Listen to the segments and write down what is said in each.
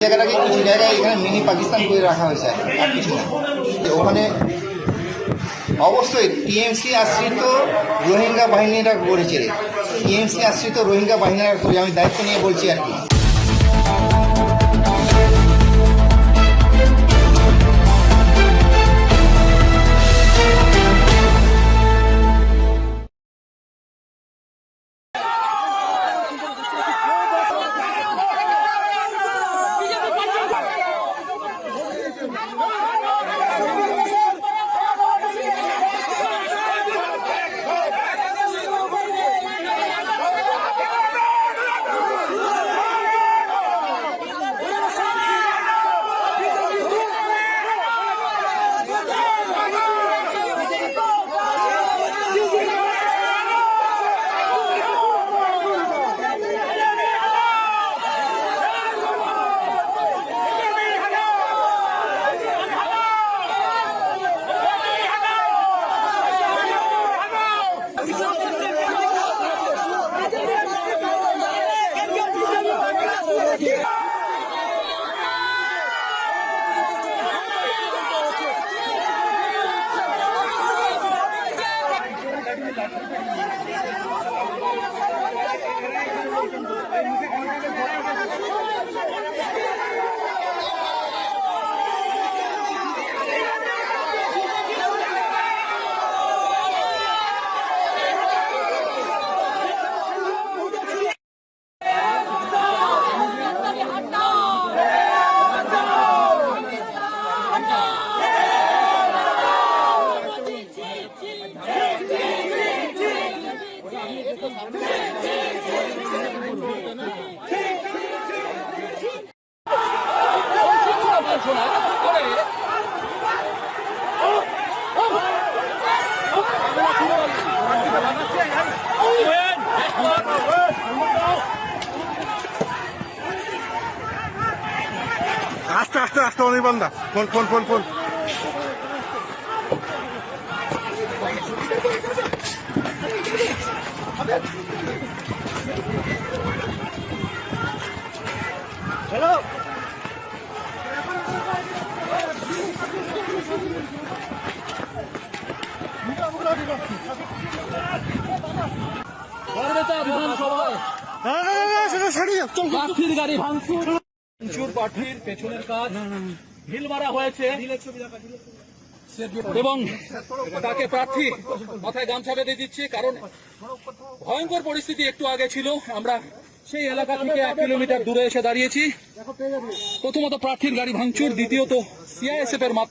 জায়গাটাকে কিছু জায়গায় এখানে মিনি পাকিস্তান করে রাখা হয়েছে। আর কিছু না। ওখানে অবশ্যই টিএমসি আশ্রিত রোহিঙ্গা বাহিনীরা করেছে টিএমসি আশ্রিত রোহিঙ্গা বাহিনীরা আমি দায়িত্ব নিয়ে বলছি আর কি। আস্তে আস্তে আস্তে অনির্বাণদা। Phone phone phone phone. Garbeta বিধানসভায়। প্রার্থীর গাড়ি ভাঙচুর। ভাঙচুর প্রার্থীর পেছনের কাজ। ঢিল মারা হয়েছে। এবং তাকে প্রার্থী মাথায় গামছা বেঁধে দিচ্ছে কারণ ভয়ঙ্কর পরিস্থিতি একটু আগে ছিল। আমরা সেই এলাকা থেকে এক কিলোমিটার দূরে এসে দাঁড়িয়েছি। প্রথমত প্রার্থীর গাড়ি ভাঙচুর দ্বিতীয়ত সিআইএসএফ এর মাত-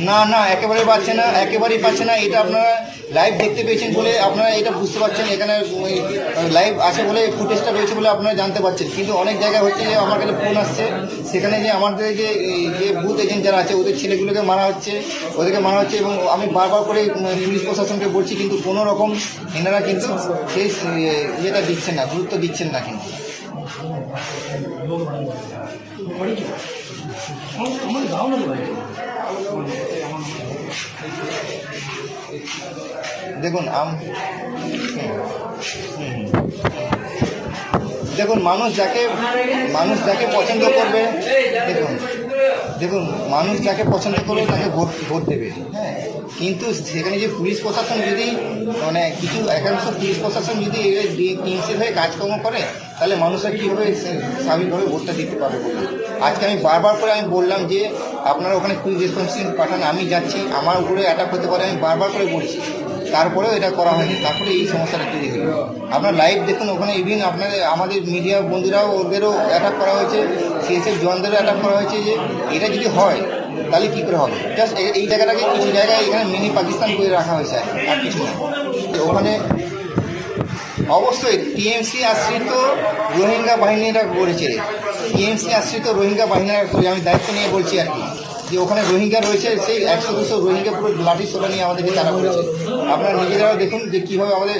না না একেবারে পাচ্ছে না, একেবারেই পাচ্ছে না। এটা আপনারা লাইভ দেখতে পেয়েছেন বলে আপনারা এটা বুঝতে পারছেন। এখানে লাইভ আছে বলে ফুটেজটা রয়েছে বলে আপনারা জানতে পারছেন। কিন্তু অনেক জায়গায় হচ্ছে যে আমার কাছে ফোন আসছে। সেখানে যে আমাদের যে যে বুথ এজেন্ট যারা আছে, ওদের ছেলেগুলোকে মারা হচ্ছে, ওদেরকে মারা হচ্ছে এবং আমি বারবার করে পুলিশ প্রশাসনকে বলছি, কিন্তু কোনো রকম এনারা কিন্তু সেই, ইয়ে- ইয়েটা দিচ্ছেন না, গুরুত্ব দিচ্ছেন না কিন্তু। দেখুন, আম দেখুন, মানুষ যাকে মানুষ যাকে পছন্দ করবে, দেখুন দেখুন, মানুষ যাকে পছন্দ করবে তাকে ভোট ভোট দেবে হ্যাঁ। কিন্তু সেখানে যে পুলিশ প্রশাসন যদি মানে কিছু একাংশ পুলিশ প্রশাসন যদি টিমসের হয়ে কাজকর্ম করে, তাহলে মানুষের কীভাবে স্বাভাবিকভাবে ভোটটা দিতে পারবে আজকে আমি বারবার করে আমি বললাম যে আপনারা ওখানে পুলিশ রেসপন্সিবল পাঠান, আমি যাচ্ছি। আমার উপরে অ্যাটাক হতে পারে, আমি বারবার করে বলছি। তারপরেও এটা করা হয়নি, তারপরে এই সমস্যাটা তৈরি হলো। আপনার লাইভ দেখুন, ওখানে ইভিন আপনাদের, আমাদের মিডিয়া বন্ধুরাও, ওদেরও অ্যাটাক করা হয়েছে সিএসএফ জওয়ানদেরও অ্যাটাক করা হয়েছে যে, এটা যদি হয়, তাহলে কী করে হবে? জাস্ট এই জায়গাটাকে কিছু জায়গায় এখানে মিনি পাকিস্তান করে রাখা হয়েছে আর কিছু না। ওখানে অবশ্যই টিএমসি আশ্রিত রোহিঙ্গা বাহিনীরা করেছে। টিএমসি আশ্রিত রোহিঙ্গা বাহিনীর করে আমি দায়িত্ব নিয়ে বলছি আর কি, যে ওখানে রোহিঙ্গা রয়েছে, সেই একশো দুশো রোহিঙ্গা পুরো লাঠি সোটা নিয়ে আমাদেরকে তারা করেছে আপনারা নিজেরাও দেখুন যে কীভাবে আমাদের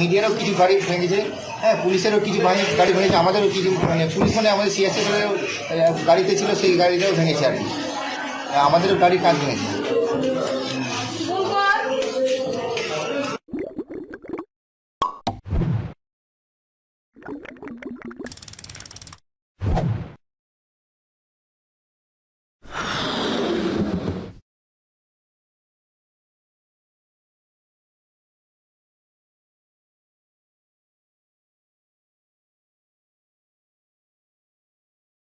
মিডিয়ারও কিছু গাড়ি ভেঙেছে হ্যাঁ পুলিশেরও কিছু বাহিনী গাড়ি ভেঙেছে, আমাদেরও কিছু মানে পুলিশ মানে আমাদের সিএসএফের গাড়িতে ছিল, সেই গাড়িটাও ভেঙেছে আর কি। আমাদেরও গাড়ি কাজ ভেঙেছে।